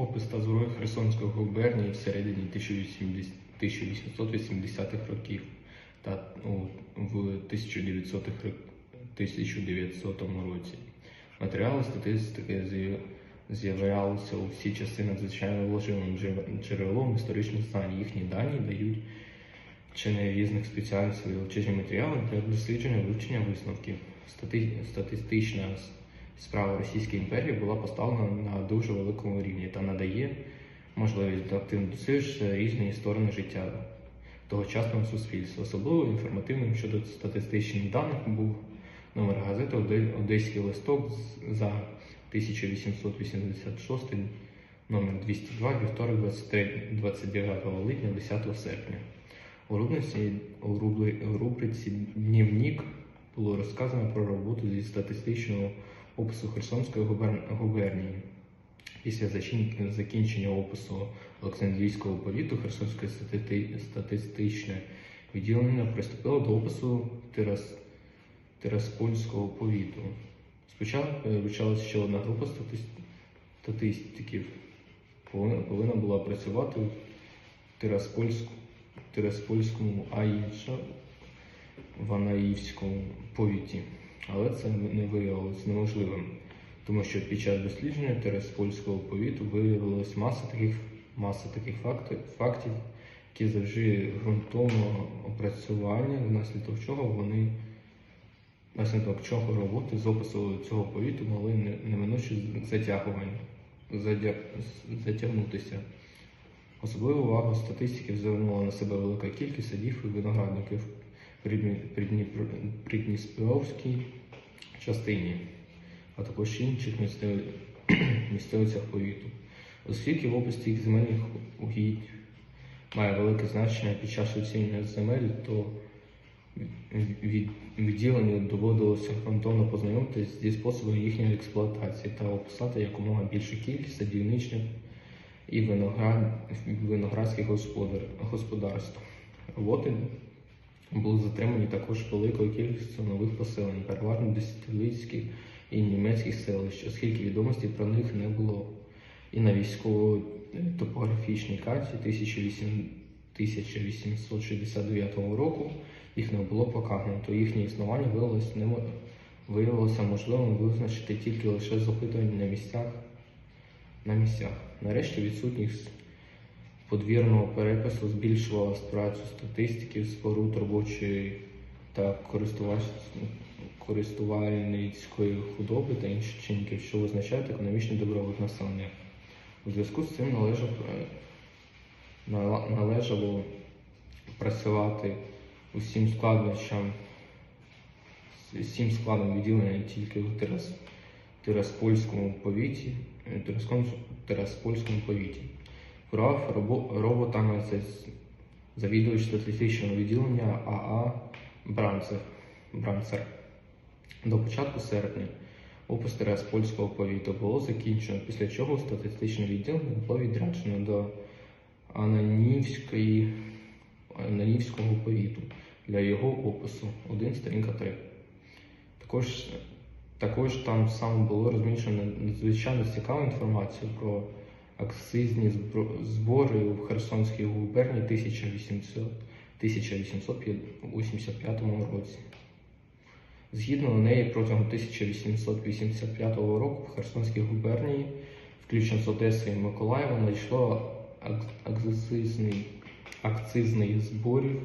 Опис та зброї Херсонської губернії в середині 1880-х років та у, в 1900-х 1900 році. Матеріали статистики з'являлися у всі часи надзвичайно джер- джерелом історичних знань. Їхні дані дають вчені різних спеціальностей величезні матеріали для дослідження вивчення висновків. Стати... Статистична справа Російської імперії була поставлена на дуже великому рівні та надає можливість активно досліджувати різні сторони життя тогочасного суспільства. Особливо інформативним щодо статистичних даних був номер газети «Оде- Одеський листок за 1886 номер 202 вівторок 29 липня 10 серпня. У рубриці, у рубри- у рубриці Днівник було розказано про роботу зі статистичного опису Херсонської губернії. Після закінчення опису Олександрійського повіту Херсонське статистичне відділення приступило до опису Тирас, Тираспольського повіту. Спочатку вивчалася ще одна група статистиків. Повинна, була працювати в Тираспольському, а інша в Анаївському повіті. Але це не виявилось неможливим, тому що під час дослідження Тераспольського повіту виявилась маса таких, маса таких фактів, фактів, які завжди ґрунтовного опрацювання, внаслідок чого вони внаслідок чого роботи з опису цього повіту мали неминуче затягування, задя- затягнутися. Особливу увагу статистиків звернула на себе велика кількість садів і виноградників Придністровській частині, а також інших місцевицях повіту. Оскільки в області земельних угідь має велике значення під час оцінювання земель, то від відділенню доводилося ґрунтовно познайомитися зі способом їхньої експлуатації та описати якомога більшу кількість садівничних і виноград... виноградських господар... господарств. Роботи були затримані також великою кількістю нових поселень, переважно десятиліцьких і німецьких селищ, оскільки відомості про них не було. І на військово-топографічній карті 1869 року їх не було показано, їхнє існування виявилося, виявилося можливим визначити тільки лише з опитувань на місцях. На місцях. Нарешті відсутність подвірного перепису збільшувала працю статистиків, споруд робочої та користувальницької худоби та інших чинників, що визначають економічний добробут населення. У зв'язку з цим належав, е, належало працювати усім складнощам, всім складом відділення тільки в Терас, Тераспольському повіті, е, Тераспольському повіті. Керував робо- роботами завідувач статистичного відділення АА Бранцер. Бранцер. До початку серпня опис Тераспольського повіту було закінчено, після чого статистичне відділення було відряджено до Ананівської, Ананівського повіту для його опису 1 сторінка 3. Також, також там саме було розміщено надзвичайно цікаву інформацію про акцизні збори в Херсонській губернії 1800 1885 році. Згідно неї, протягом 1885 року в Херсонській губернії, включно з Одеси і Миколаєва, надійшло ак- акцизний, акцизних зборів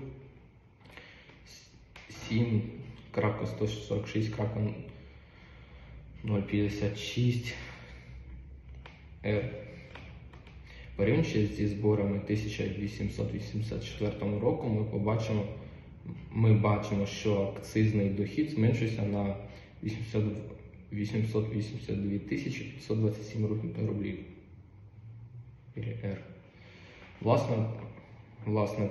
7.146.056 Р. Порівнюючи зі зборами 1884 року, ми побачимо, ми бачимо, що акцизний дохід зменшився на 800 882 тисячі 527 рублів. Власне, власне,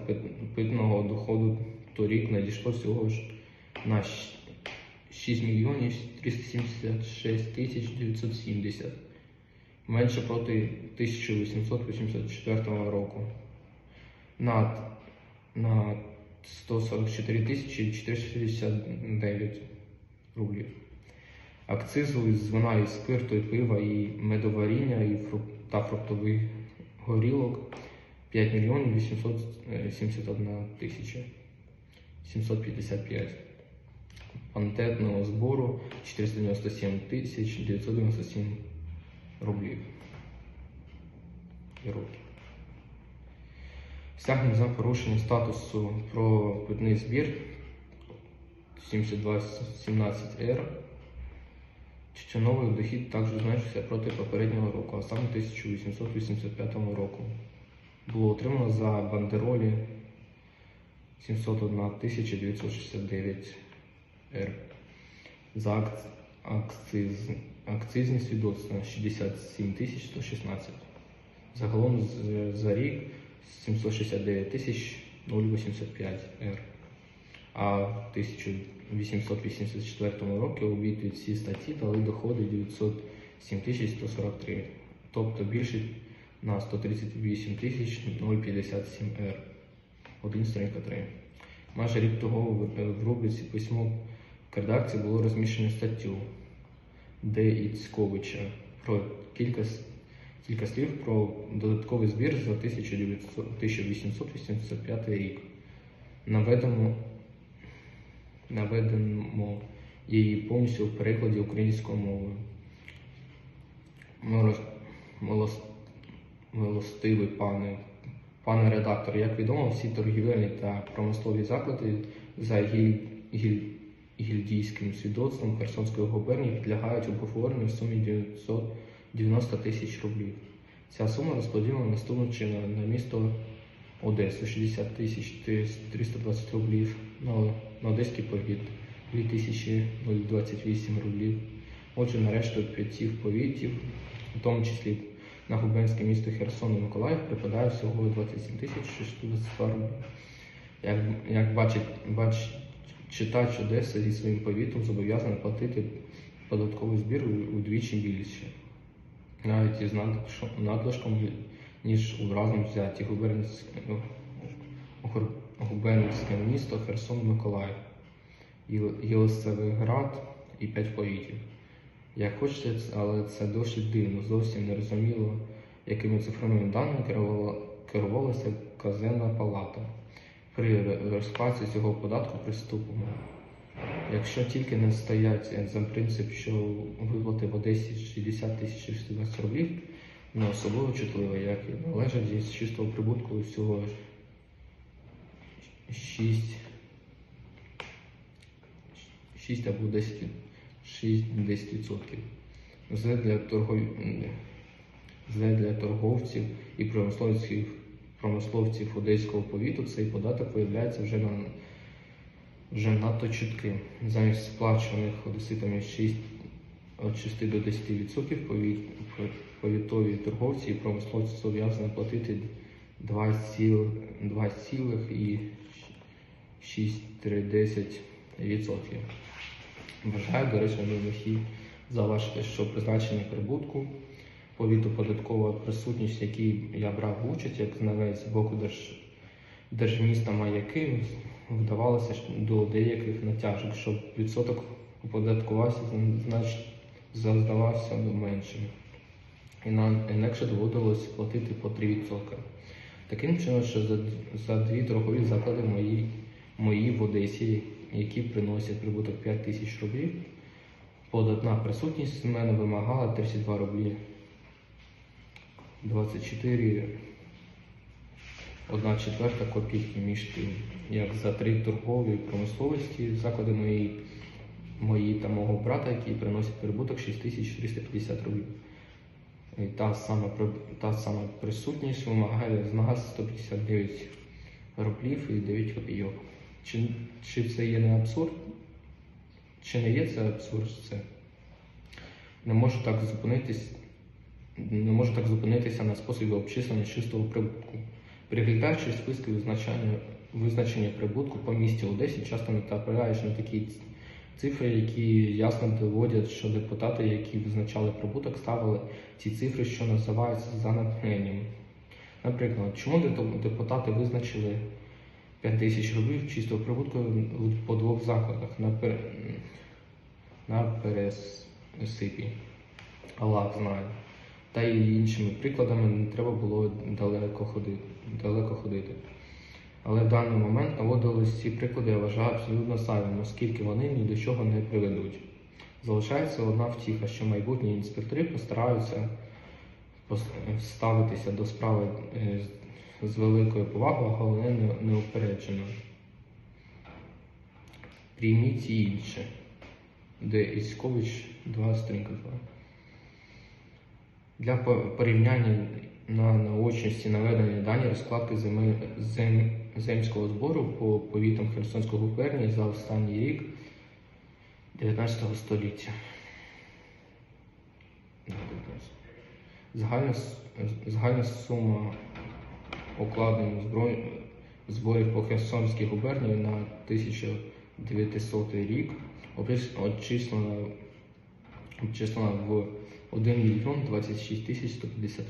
питного доходу торік надійшло всього ж на 6 мільйонів 376 тисяч 970 менше проти 1884 року. На, на 144 тисячі 469 рублів. Акцизу з вина і спирту, і пива, і медоваріння, і фрук- та фруктових горілок 5 мільйонів 871 тисяча 755. Пантетного збору 497 тисяч 997 рублів. І років. Стягнення за порушення статусу про питний збір 7217R. Чеченовий дохід також зменшився проти попереднього року, а саме 1885 року. Було отримано за бандеролі 701 969 Р. За акц- акциз, акцизні свідоцтва 67 116. Загалом за рік 769 тисяч 085 Р. А в 1884 році обійти ці статті дали доходи 907 тисяч 143, тобто більше на 138 тисяч 057 Р. 1 сторінка 3. Майже рік того в- в рубриці письмо к редакції було розміщено статтю Д. Іцьковича про кілька, кілька слів про додатковий збір за 1900 1885 рік. Наведемо, наведемо її повністю в перекладі українською мовою. Милос- милос- Милостивий пане, пане редактор, як відомо, всі торгівельні та промислові заклади за гіль, гіль, гільдійським свідоцтвом Херсонської губернії підлягають обговоренню в сумі 990 тисяч рублів. Ця сума розподілена наступним чином на місто Одесу 60 тисяч 320 рублів, на, Одеський повіт 2028 рублів. Отже, на решту п'яти повітів, в тому числі на губернське місто Херсон і Миколаїв, припадає всього 27 тисяч 622 рублів. Як, як бачить, бач, читач Одеса зі своїм повітом зобов'язаний платити податковий збір удвічі більше, навіть із надлишком, ніж у разом взяті губернське, місто Херсон Миколаїв, Єл- Єлисаветград і п'ять повітів. Як хочете, але це досить дивно, зовсім не розуміло, якими цифровими даними керувалася казенна палата при розплаті цього податку приступимо. Якщо тільки не стоять за принцип, що виплати в Одесі 60 тисяч 420 рублів, не особливо чутливо, як і належить зі чистого прибутку всього 6, 6 або 10, 6-10%. Це для, торгов... для торговців і промисловців, промисловців одеського повіту цей податок виявляється вже на вже надто чітким. Замість сплачуваних одеситами 6, від 6 до 10% повіт, повітові торговці і промисловці зобов'язані платити 2,6-10%. Вважаю, до речі, на вихід зауважити, що призначення прибутку повіту податкова присутність, якій я брав участь як знавець з боку держ... держміста маяки, вдавалося до деяких натяжок, щоб відсоток оподаткувався, значить здавався меншим. І нам інакше доводилось платити по 3%. Таким чином, що за, за дві торгові заклади мої, мої в Одесі, які приносять прибуток 5 тисяч рублів, податна присутність з мене вимагала 32 рублі 24 одна четверта копійки між тим, як за три торгові промисловості заклади мої, мої та мого брата, які приносять прибуток 6350 рублів. І та сама, та сама присутність вимагає з нас 159 рублів і 9 копійок. Чи, чи це є не абсурд? Чи не є це абсурд? Це? Не можу так зупинитись, не можу так зупинитися на способі обчислення чистого прибутку. Переглядаючи списки визначення, визначення прибутку по місті Одесі, часто натрапляєш на такі цифри, які ясно доводять, що депутати, які визначали прибуток, ставили ці цифри, що називаються за натхненням. Наприклад, чому депутати визначили 5 тисяч рублів чистого прибутку по двох закладах на, пер... на пересипі? Аллах знає. Та й іншими прикладами не треба було далеко ходити. Далеко ходити. Але в даний момент наводились ці приклади, я вважаю абсолютно зайвими, оскільки вони ні до чого не приведуть. Залишається одна втіха, що майбутні інспектори постараються ставитися до справи е, з- великою повагою, а головне не- неупереджено. Прийміть і інше. Де Іськович 2 сторінка 2. Для по- порівняння на наочності наведені дані розкладки земи, зем, земського збору по повітам Херсонської губернії за останній рік 19 століття. Загальна, загальна сума окладень зброй, зборів по Херсонській губернії на 1900 рік обчис- обчислена, обчислена в 1 мільйон 26 тисяч 150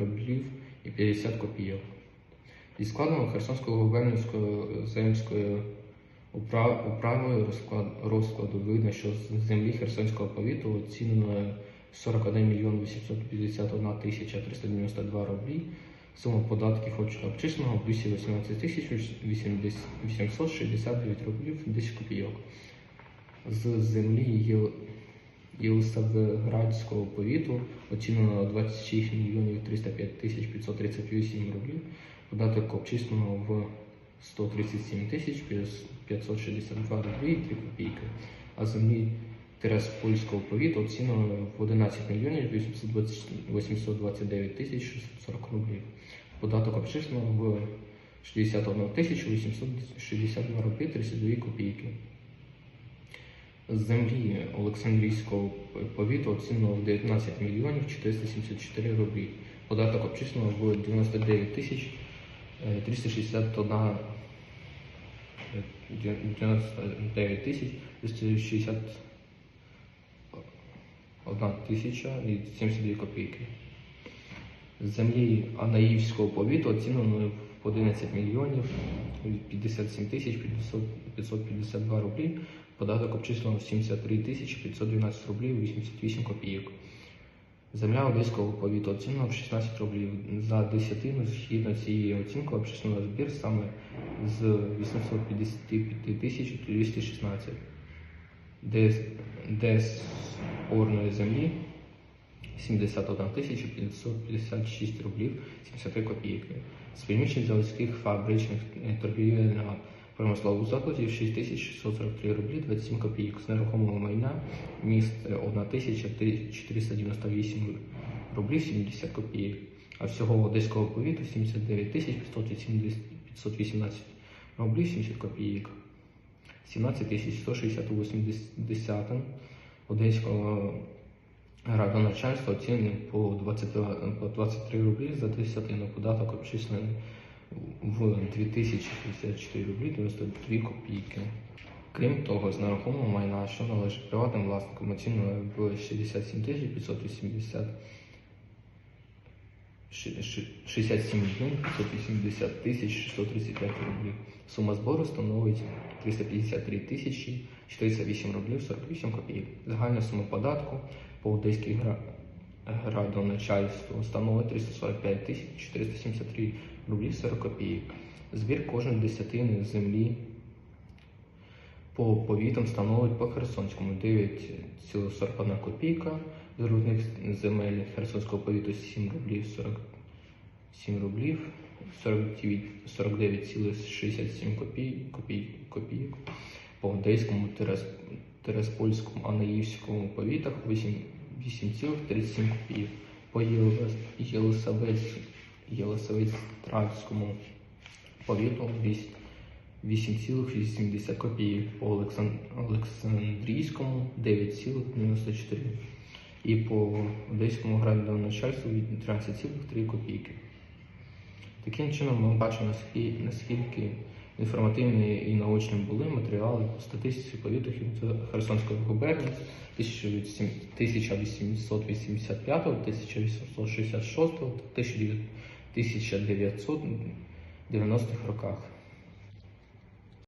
рублів і 50 копійок. Зі складом Херсонської губернської земської упра- управи розклад, розкладу видно, що з землі Херсонського повіту оцінено 41 мільйон 851 тисяча 392 рублі. Сума податків обч- обчисленого 218 тисяч 869 рублів 10 копійок. З землі Єл- Єлисаветградського повіту оцінено 26 мільйонів 305 тисяч 538 рублів. Податок обчислено в 137 тисяч 562 рублі і 3 копійки. А землі Тераспольського повіту оцінено в 11 мільйонів 829 тисяч 640 рублів. Податок обчислено в 61 тисячу 862 рублі 32 копійки. Землі Олександрійського повіту оцінено в 19 мільйонів 474 рублі. Податок обчислено в 99 тисяч е, 361 е, 99 тисяч 361 тисяча і 72 копійки. Землі Анаївського повіту оцінено в 11 мільйонів 57 тисяч 552 рублі. Податок обчислено 73 тисячі 512 рублів 88 копійок. Земля Одеського повіту оцінена в 16 рублів. За десятину згідно цієї оцінки обчислено збір саме з 855 тисяч 216, де, орної землі 71 тисяча 556 рублів 73 копійки. З приміщень заводських фабричних торгівельного промислових закладів 6643 рублі 27 копійок. З нерухомого майна міст е, 1498 рублів 70 копійок. А всього одеського повіту 79 тисяч 518 рублів 70 копійок. 17 тисяч 168 одеського градоначальства оцінений по 22 по 23 рублі за десятину. Податок обчислений в 2064 рублі 92 копійки. Крім того, з нерухомого майна, що належить приватним власникам, оцінено в 67 тисяч 580 ши- ши- 67 мільйонів 580 тисяч 635 рублів. Сума збору становить 353 тисячі 408 рублів 48 копійок. Загальна сума податку по Одеській градоначальству становить 345 тисяч 473 рублів 40 копійок. Збір кожної десятини землі по повітам становить по Херсонському 9,41 копійка, з рудних земель Херсонського повіту 7 рублів 47 рублів, 49 49,67 копій, копій, копійок. По Одеському, Терес, Тереспольському, Анаївському повітах 8,37 копійок. По Єлис- Єлисаветградському повіту 8 8,80 копійок, по Олександрійському 9,94 і по Одеському градоначальству 13,3 копійки. Таким чином ми бачимо, наскільки, інформативні і наочними були матеріали по статистиці повіту Хер- Херсонської губернії 1885, 1866 та 1990-х роках.